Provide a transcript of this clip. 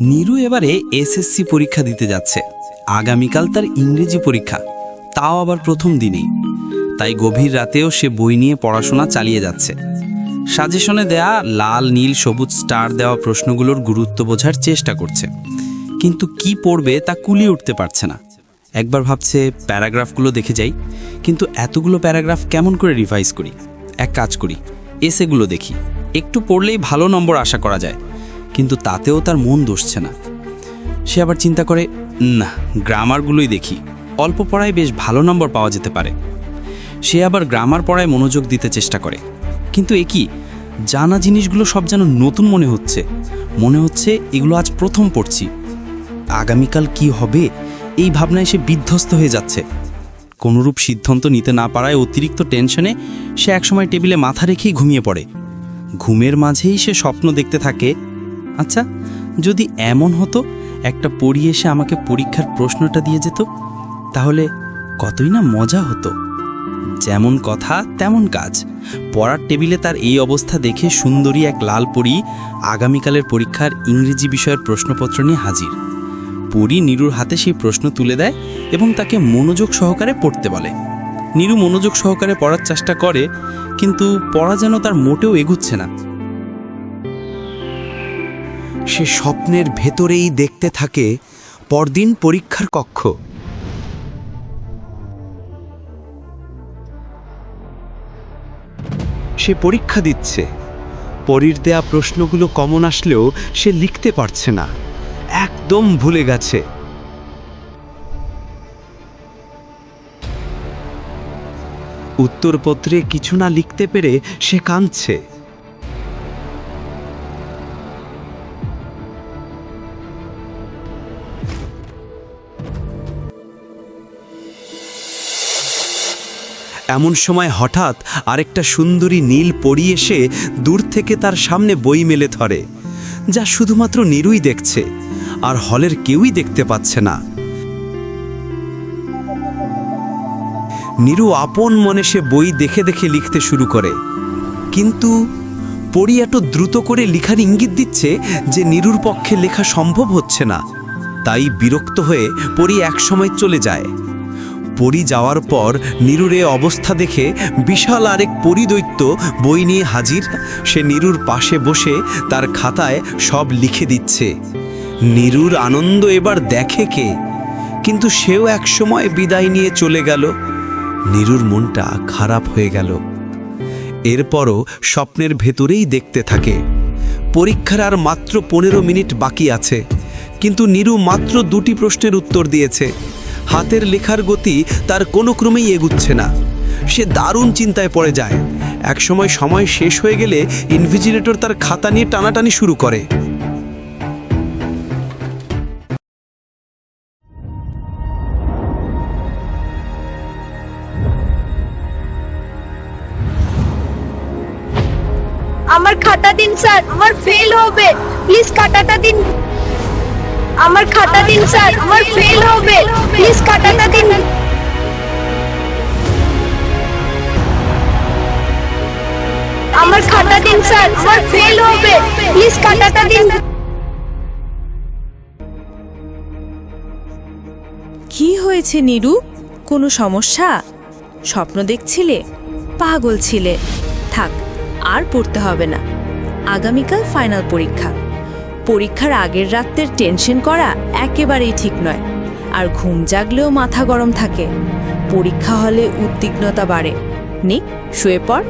নীরু এবারে এসএসসি পরীক্ষা দিতে যাচ্ছে। আগামীকাল তার ইংরেজি পরীক্ষা। তাও আবার প্রথম দিনেই। তাই গভীর রাতেও সে বই নিয়ে পড়াশোনা চালিয়ে যাচ্ছে। সাজেশনে দেয়া লাল, নীল, সবুজ স্টার দেওয়া প্রশ্নগুলোর গুরুত্ব বোঝার চেষ্টা করছে। কিন্তু কি পড়বে তা কুলিয়ে উঠতে পারছে না। একবার ভাবছে, প্যারাগ্রাফগুলো দেখে যাই। কিন্তু এতগুলো প্যারাগ্রাফ কেমন করে রিভাইজ করি? এক কাজ করি, এসেগুলো দেখি। একটু পড়লেই ভালো নম্বর আশা করা যায়। কিন্তু তাতেও তার মন দোষছে না। সে আবার চিন্তা করে, না, গ্রামারগুলোই দেখি। অল্প পড়ায় বেশ ভালো নম্বর পাওয়া যেতে পারে। সে আবার গ্রামার পড়ায় মনোযোগ দিতে চেষ্টা করে। কিন্তু এ কি? জানা জিনিসগুলো সব যেন নতুন মনে হচ্ছে। মনে হচ্ছে এগুলো আজ প্রথম পড়ছি। আগামীকাল কি হবে? এই ভাবনায় সে বিধ্বস্ত হয়ে যাচ্ছে। কোনোরূপ সিদ্ধান্ত নিতে না পারায় অতিরিক্ত টেনশনে সে একসময় টেবিলে মাথা রেখেই ঘুমিয়ে পড়ে। ঘুমের মাঝেই সে স্বপ্ন দেখতে থাকে আচ্ছা যদি এমন হতো, একটা পড়ি এসে আমাকে পরীক্ষার প্রশ্নটা দিয়ে যেত, তাহলে কতই না মজা হতো। যেমন কথা, তেমন কাজ। পড়ার টেবিলে তার এই অবস্থা দেখে সুন্দরী এক লাল পরী আগামীকালের পরীক্ষার ইংরেজি বিষয়ের প্রশ্নপত্র নিয়ে হাজির। পরী নীরুর হাতে সেই প্রশ্ন তুলে দেয় এবং তাকে মনোযোগ সহকারে পড়তে বলে। নীরু মনোযোগ সহকারে পড়ার চেষ্টা করে, কিন্তু পড়া যেন তার মোটেও এগুচ্ছে না। সে স্বপ্নের ভেতরেই দেখতে থাকে পরদিন পরীক্ষার কক্ষ। সে পরীক্ষা দিচ্ছে। পরীর দেয়া প্রশ্নগুলো কমন আসলেও সে লিখতে পারছে না। একদম ভুলে গেছে। উত্তরপত্রে কিছু না লিখতে পেরে সে কাঁদছে। এমন সময় হঠাৎ আরেকটা সুন্দরী নীল পড়ি এসে দূর থেকে তার সামনে বই মেলে ধরে, যা শুধুমাত্র নীরুই দেখছে, আর হলের কেউই দেখতে পাচ্ছে না। নীরু আপন মনে সে বই দেখে দেখে লিখতে শুরু করে, কিন্তু পড়ি এত দ্রুত করে লিখার ইঙ্গিত দিচ্ছে যে নীরুর পক্ষে লেখা সম্ভব হচ্ছে না। তাই বিরক্ত হয়ে পড়ি একসময় চলে যায় পরি যাওয়ার পর নীরুর এ অবস্থা দেখে বিশাল আরেক পরিদৈত্য বই নিয়ে হাজির। সে নীরুর পাশে বসে তার খাতায় সব লিখে দিচ্ছে। নীরুর আনন্দ এবার দেখে কে? কিন্তু সেও একসময় বিদায় নিয়ে চলে গেল। নীরুর মনটা খারাপ হয়ে গেল। এরপরও স্বপ্নের ভেতরেই দেখতে থাকে। পরীক্ষার আর মাত্র পনেরো মিনিট বাকি আছে। কিন্তু নীরু মাত্র দুটি প্রশ্নের উত্তর দিয়েছে। হাতের লেখার গতি তার কোনো ক্রমেই এগুচ্ছে না। সে দারুণ চিন্তায় পড়ে যায়। একসময় সময় শেষ হয়ে গেলে ইনভিজিলেটর তার খাতা নিয়ে টানাটানি শুরু করে। আমার খাতা দিন, স্যার। আমার ফেল হবে। প্লিজ খাতাটা দিন। আমার খাতা দিন, স্যার। আমার ফেল হবে। প্লিজ খাতাটা দিন। আমার খাতা দিন, স্যার। আমার ফেল হবে। প্লিজ খাতাটা দিন। কি হয়েছে নীরু? কোনো সমস্যা? স্বপ্ন দেখছিলে? পাগল ছিলে। থাক, আর পড়তে হবে না। আগামীকাল ফাইনাল পরীক্ষা। পরীক্ষার আগের রাত্রের টেনশন করা একেবারেই ঠিক নয়। আর ঘুম জাগলেও মাথা গরম থাকে। পরীক্ষা হলে উদ্বিগ্নতা বাড়ে। নে শুয়ে পড়।